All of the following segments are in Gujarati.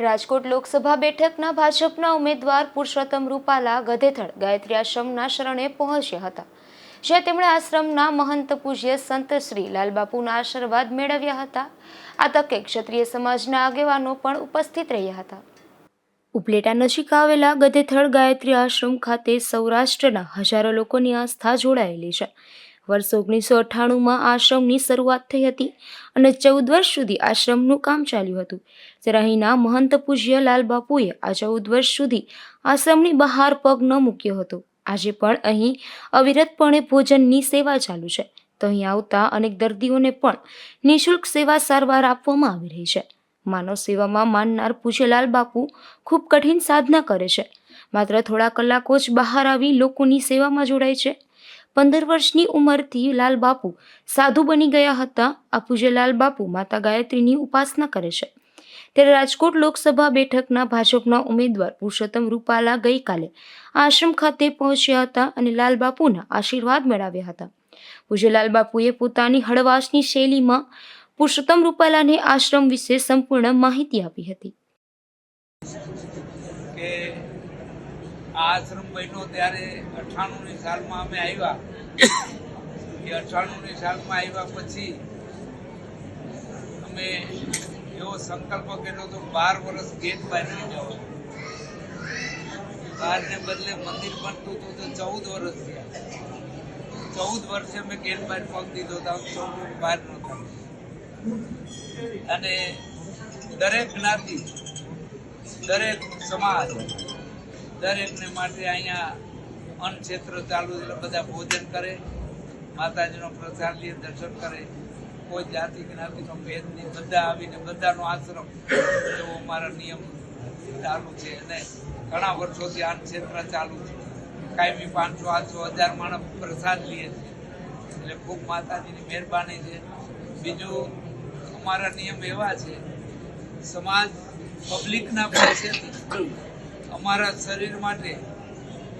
રાજકોટ લોકસભા બેઠકના ભાજપના ઉમેદવાર પુરુષોત્તમ રૂપાલા ગધેથળ ગાયત્રી આશ્રમના શરણે પહોંચ્યા હતા, જ્યાં તેમણે આશ્રમના મહંત પૂજ્ય સંત શ્રી લાલબાપુના આશીર્વાદ મેળવ્યા હતા. આ તકે ક્ષત્રિય સમાજના આગેવાનો પણ ઉપસ્થિત રહ્યા હતા. ઉપલેટા નજીક આવેલા ગધેથળ ગાયત્રી આશ્રમ ખાતે સૌરાષ્ટ્રના હજારો લોકોની આસ્થા જોડાયેલી છે. વર્ષ ઓગણીસો અઠ્ઠાણુંમાં આશ્રમની શરૂઆત થઈ હતી અને ચૌદ વર્ષ સુધી આશ્રમનું કામ ચાલ્યું હતું. જ્યારે અહીંના મહંત પૂજ્ય લાલબાપુએ આ ચૌદ વર્ષ સુધી આશ્રમની બહાર પગ ન મૂક્યો હતો. આજે પણ અહીં અવિરતપણે ભોજનની સેવા ચાલુ છે. તો અહીં આવતા અનેક દર્દીઓને પણ નિઃશુલ્ક સેવા સારવાર આપવામાં આવી રહી છે. માનવ સેવામાં માનનાર પૂજ્યલાલ બાપુ ખૂબ કઠિન સાધના કરે છે. માત્ર થોડા કલાકો જ બહાર આવી લોકોની સેવામાં જોડાય છે. પંદર વર્ષની ઉંમરથી લાલ બાપુ સાધુ બની ગયા હતા. આ પૂજ્ય બાપુ માતા ગાયત્રીની ઉપાસના કરે છે. ત્યારે રાજકોટ લોકસભા બેઠકના ભાજપના ઉમેદવાર પુરુષોત્તમ રૂપાલા ગઈકાલે આશ્રમ ખાતે પહોંચ્યા હતા અને લાલબાપુના આશીર્વાદ મેળવ્યા હતા. પૂજ્ય બાપુએ પોતાની હળવાશની શૈલીમાં પુરુષોત્તમ રૂપાલાને આશ્રમ વિશે સંપૂર્ણ માહિતી આપી હતી. આ આશ્રમ બન્યો ત્યારે અઠ્ઠાણુંની સાલમાં અમે આવ્યા. એ અઠ્ઠાણુંની સાલમાં આવ્યા પછી અમે એવો સંકલ્પ કર્યો તો બાર વર્ષ ગેટ બાંધી જવાનો. બારને બદલે મંદિર બનતું હતું તો ચૌદ વર્ષ થયા. ચૌદ વર્ષે અમે ગેટ બહાર પગ દીધો હતો ચૌદ બાર નહોતા અને દરેક જ્ઞાતિ, દરેક સમાજ દરેકને માટે અહીંયા અન્ન ક્ષેત્ર ચાલુ એટલે બધા ભોજન કરે. માતાજીનો પ્રસાદ લે, દર્શન કરે. કોઈ જાતિ જ્ઞાતિનો ભેદ નહીં. બધા આવીને બધાનો આશ્રમ. એવો અમારા નિયમ ચાલુ છે અને ઘણા વર્ષોથી આ ક્ષેત્ર ચાલુ છે. કાયમી પાંચસો, આઠસો હજાર માણસ પ્રસાદ લે છે. એટલે ખૂબ માતાજીની મહેરબાની છે. બીજું, અમારા નિયમ એવા છે. સમાજ પબ્લિકના પૈસેથી અમારા શરીર માટે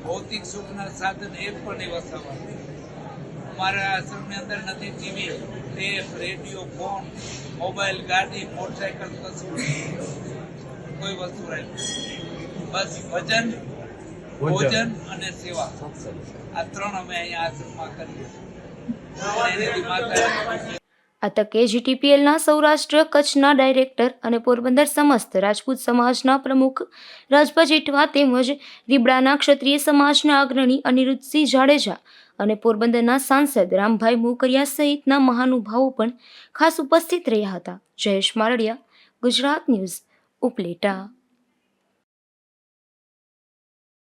ભૌતિક સુખના સાધન એક પણ નહીં વસાવવા અમારા આશ્રમની અંદર નથી TV tape radio phone mobile ગાડી મોટરસાયકલ કશું કોઈ વસ્તુ રહી બસ ભજન ભોજન. અને સેવા. આ ત્રણ અમે અહીંયા આશ્રમમાં કરીએ છીએ. માતા આ તકે જીટીપીએલના સૌરાષ્ટ્ર કચ્છના ડાયરેક્ટર અને પોરબંદર સમસ્ત રાજપૂત સમાજના પ્રમુખ રાજભા જેઠવા તેમજ રીબડાના ક્ષત્રિય સમાજના અગ્રણી અનિરુદ્ધસિંહ જાડેજા અને પોરબંદરના સાંસદ રામભાઈ મોકરિયા સહિતના મહાનુભાવો પણ ખાસ ઉપસ્થિત રહ્યા હતા. જયેશ મારડિયા, ગુજરાત ન્યૂઝ ઉપલેટા.